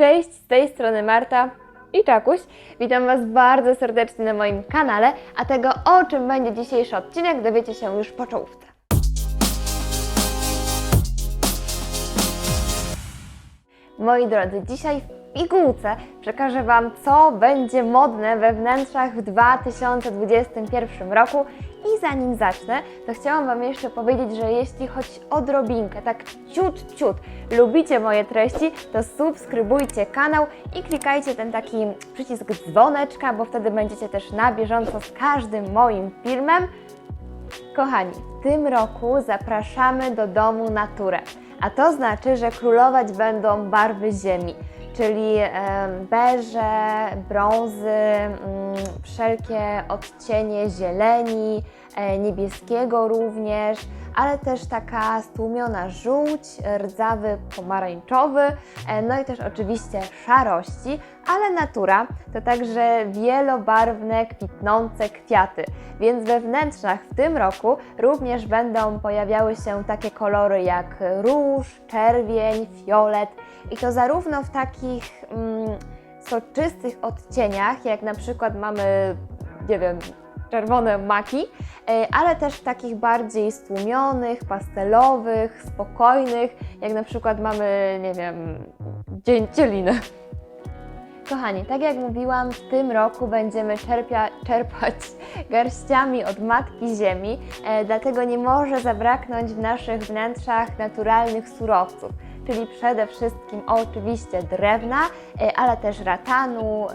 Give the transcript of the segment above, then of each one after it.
Cześć, z tej strony Marta i Czakuś. Witam Was bardzo serdecznie na moim kanale, a tego o czym będzie dzisiejszy odcinek dowiecie się już po czołówce. Moi drodzy, dzisiaj pigułce przekażę Wam, co będzie modne we wnętrzach w 2021 roku. I zanim zacznę, to chciałam Wam jeszcze powiedzieć, że jeśli choć odrobinkę, tak ciut, ciut, lubicie moje treści, to subskrybujcie kanał i klikajcie ten taki przycisk dzwoneczka, bo wtedy będziecie też na bieżąco z każdym moim filmem. Kochani, w tym roku zapraszamy do domu naturę, a to znaczy, że królować będą barwy ziemi, czyli em, beże, brązy, mm, wszelkie odcienie zieleni, e, niebieskiego również, ale też taka stłumiona żółć, rdzawy pomarańczowy, e, no i też oczywiście szarości, ale natura to także wielobarwne, kwitnące kwiaty, więc we wnętrzach w tym roku również będą pojawiały się takie kolory jak róż, czerwień, fiolet. I to zarówno w takich mm, soczystych odcieniach, jak na przykład mamy, nie wiem, czerwone maki, e, ale też takich bardziej stłumionych, pastelowych, spokojnych, jak na przykład mamy, nie wiem, dzięcielinę. Kochani, tak jak mówiłam, w tym roku będziemy czerpia, czerpać garściami od Matki Ziemi, e, dlatego nie może zabraknąć w naszych wnętrzach naturalnych surowców, czyli przede wszystkim oczywiście drewna, e, ale też ratanu,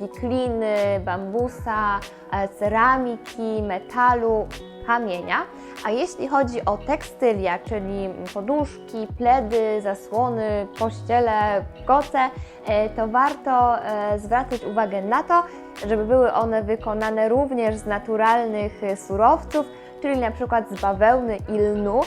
wikliny, bambusa, e, ceramiki, metalu, kamienia. A jeśli chodzi o tekstylia, czyli poduszki, pledy, zasłony, pościele, koce, e, to warto zwracać uwagę na to, żeby były one wykonane również z naturalnych surowców, czyli na przykład z bawełny i lnu.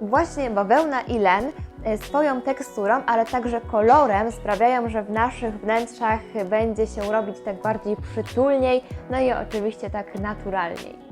Właśnie bawełna i len swoją teksturą, ale także kolorem sprawiają, że w naszych wnętrzach będzie się robić tak bardziej przytulniej, no i oczywiście tak naturalniej.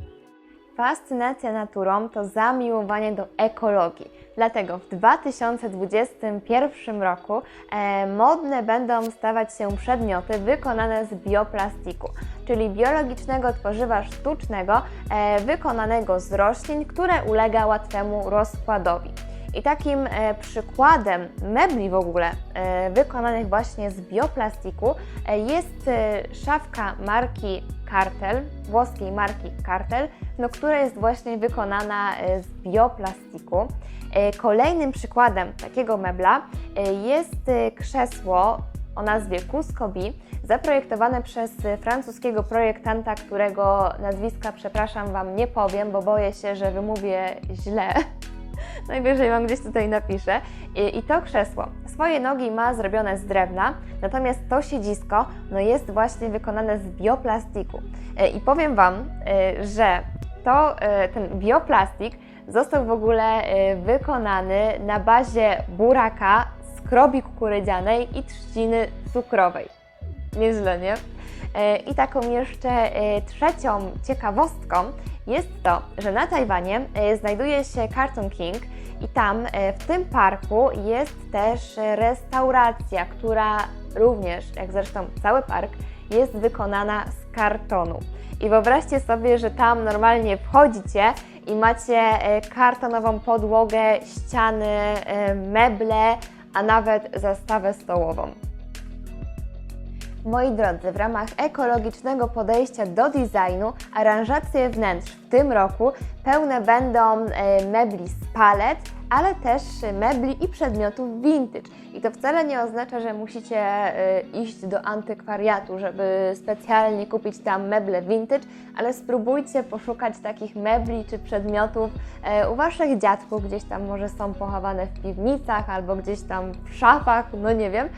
Fascynacja naturą to zamiłowanie do ekologii. Dlatego w 2021 roku e, modne będą stawać się przedmioty wykonane z bioplastiku, czyli biologicznego tworzywa sztucznego e, wykonanego z roślin, które ulega łatwemu rozkładowi. I takim e, przykładem mebli w ogóle e, wykonanych właśnie z bioplastiku e, jest szafka marki Kartel, włoskiej marki Kartel, no, która jest właśnie wykonana z bioplastiku. Kolejnym przykładem takiego mebla jest krzesło o nazwie Cuscobi, zaprojektowane przez francuskiego projektanta, którego nazwiska, przepraszam Wam, nie powiem, bo boję się, że wymówię źle. Najwyżej Wam gdzieś tutaj napiszę. I, I to krzesło swoje nogi ma zrobione z drewna, natomiast to siedzisko no jest właśnie wykonane z bioplastiku. E, I powiem Wam, e, że to, e, ten bioplastik został w ogóle wykonany na bazie buraka, skrobi kukurydzianej i trzciny cukrowej. Nieźle, nie? I taką jeszcze trzecią ciekawostką jest to, że na Tajwanie znajduje się Cartoon King i tam e, w tym parku jest też restauracja, która również, jak zresztą cały park, jest wykonana z kartonu. I wyobraźcie sobie, że tam normalnie wchodzicie i macie e, kartonową podłogę, ściany, e, meble, a nawet zastawę stołową. Moi drodzy, w ramach ekologicznego podejścia do designu, aranżacje wnętrz w tym roku pełne będą e, mebli z palet, ale też mebli i przedmiotów vintage. I to wcale nie oznacza, że musicie e, iść do antykwariatu, żeby specjalnie kupić tam meble vintage, ale spróbujcie poszukać takich mebli czy przedmiotów e, u Waszych dziadków, gdzieś tam może są pochowane w piwnicach albo gdzieś tam w szafach, no nie wiem.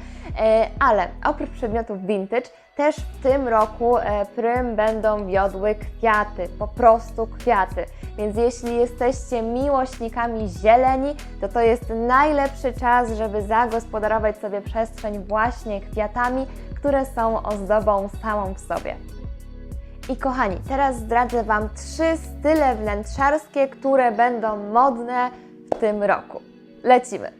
Ale oprócz przedmiotów vintage, też w tym roku e, prym będą wiodły kwiaty, po prostu kwiaty. Więc jeśli jesteście miłośnikami zieleni, to to jest najlepszy czas, żeby zagospodarować sobie przestrzeń właśnie kwiatami, które są ozdobą samą w sobie. I kochani, teraz zdradzę Wam trzy style wnętrzarskie, które będą modne w tym roku. Lecimy!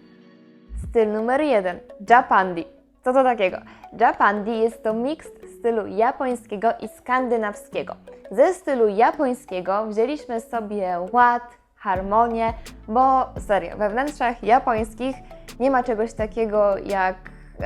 Styl numer jeden Japandi. Co to takiego? Japandi jest to miks stylu japońskiego i skandynawskiego. Ze stylu japońskiego wzięliśmy sobie ład, harmonię, bo serio, we wnętrzach japońskich nie ma czegoś takiego jak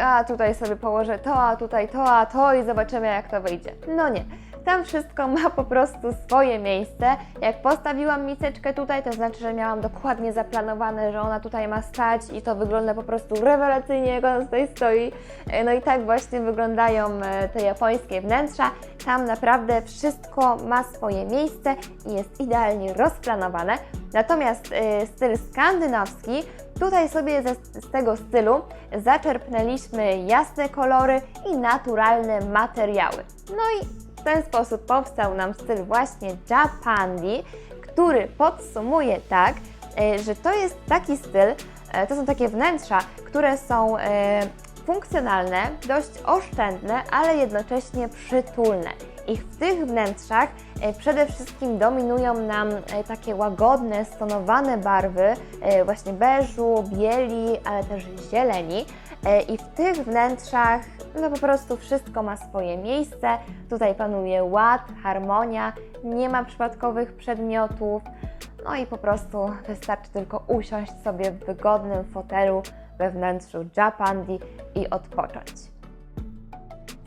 a tutaj sobie położę to, a tutaj to, a to i zobaczymy jak to wyjdzie. No nie. Tam wszystko ma po prostu swoje miejsce. Jak postawiłam miseczkę tutaj, to znaczy, że miałam dokładnie zaplanowane, że ona tutaj ma stać i to wygląda po prostu rewelacyjnie, jak ona tutaj stoi. E, No i tak właśnie wyglądają e, te japońskie wnętrza. Tam naprawdę wszystko ma swoje miejsce i jest idealnie rozplanowane. Natomiast e, styl skandynawski, tutaj sobie ze, z tego stylu zaczerpnęliśmy jasne kolory i naturalne materiały. No i ten sposób powstał nam styl właśnie Japandi, który podsumuje tak, e, że to jest taki styl, e, to są takie wnętrza, które są e, funkcjonalne, dość oszczędne, ale jednocześnie przytulne. I w tych wnętrzach przede wszystkim dominują nam takie łagodne, stonowane barwy, właśnie beżu, bieli, ale też zieleni. E, I w tych wnętrzach no po prostu wszystko ma swoje miejsce. Tutaj panuje ład, harmonia, nie ma przypadkowych przedmiotów. No i po prostu wystarczy tylko usiąść sobie w wygodnym fotelu we wnętrzu Japandi i odpocząć.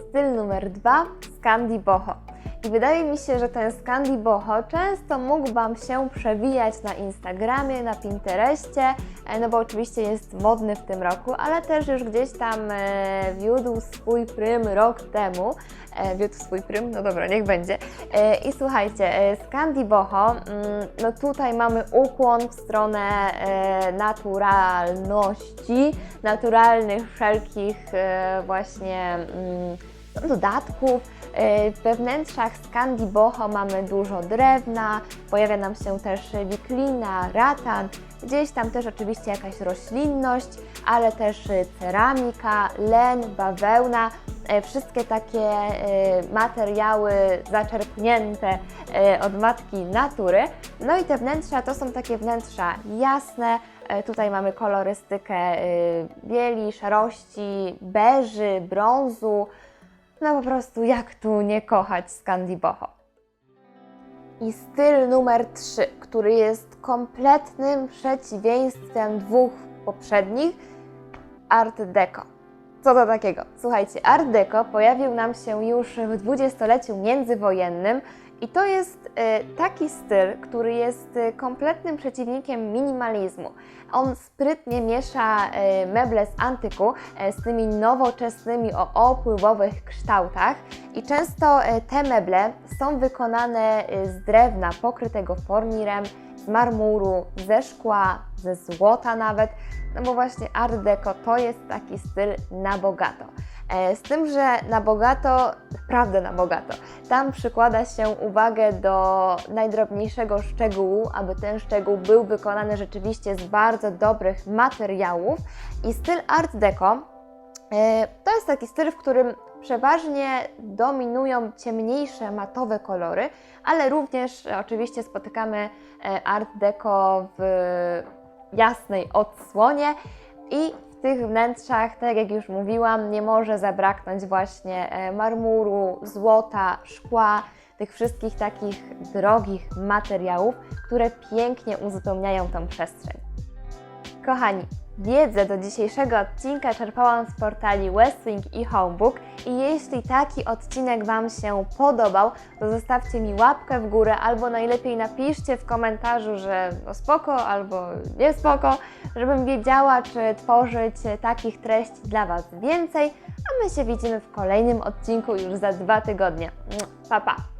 Styl numer dwa Scandi Boho. I wydaje mi się, że ten Scandi Boho często mógł Wam się przewijać na Instagramie, na Pinterestie, e, no bo oczywiście jest modny w tym roku, ale też już gdzieś tam e, wiódł swój prym rok temu. E, wiódł swój prym? No dobra, niech będzie. I słuchajcie, Scandi Boho, mm, no tutaj mamy ukłon w stronę naturalności, naturalnych wszelkich właśnie mm, dodatków. E, We wnętrzach Scandi Boho mamy dużo drewna, pojawia nam się też wiklina, ratan, gdzieś tam też oczywiście jakaś roślinność, ale też ceramika, len, bawełna, e, wszystkie takie e, materiały zaczerpnięte od matki natury. No i te wnętrza to są takie wnętrza jasne, Tutaj mamy kolorystykę bieli, szarości, beży, brązu. No po prostu jak tu nie kochać Scandi Boho. I styl numer 3, który jest kompletnym przeciwieństwem dwóch poprzednich, Art Deco. Co to takiego? Słuchajcie, Art Deco pojawił nam się już w dwudziestoleciu międzywojennym i to jest e, taki styl, który jest e, kompletnym przeciwnikiem minimalizmu. On sprytnie miesza e, meble z antyku z tymi nowoczesnymi o opływowych kształtach i często te meble są wykonane z drewna pokrytego fornirem, z marmuru, ze szkła, ze złota nawet, no bo właśnie Art Deco to jest taki styl na bogato. E, Z tym, że na bogato, naprawdę na bogato, tam przykłada się uwagę do najdrobniejszego szczegółu, aby ten szczegół był wykonany rzeczywiście z bardzo dobrych materiałów. I styl Art Deco e, to jest taki styl, w którym przeważnie dominują ciemniejsze matowe kolory, ale również oczywiście spotykamy e, Art Deco w jasnej odsłonie i w tych wnętrzach, tak jak już mówiłam, nie może zabraknąć właśnie e, marmuru, złota, szkła, tych wszystkich takich drogich materiałów, które pięknie uzupełniają tą przestrzeń. Kochani, wiedzę do dzisiejszego odcinka czerpałam z portali Westwing i Homebook i jeśli taki odcinek Wam się podobał, to zostawcie mi łapkę w górę albo najlepiej napiszcie w komentarzu, że no spoko albo nie spoko, żebym wiedziała, czy tworzyć takich treści dla Was więcej, a my się widzimy w kolejnym odcinku już za dwa tygodnie. Pa, pa!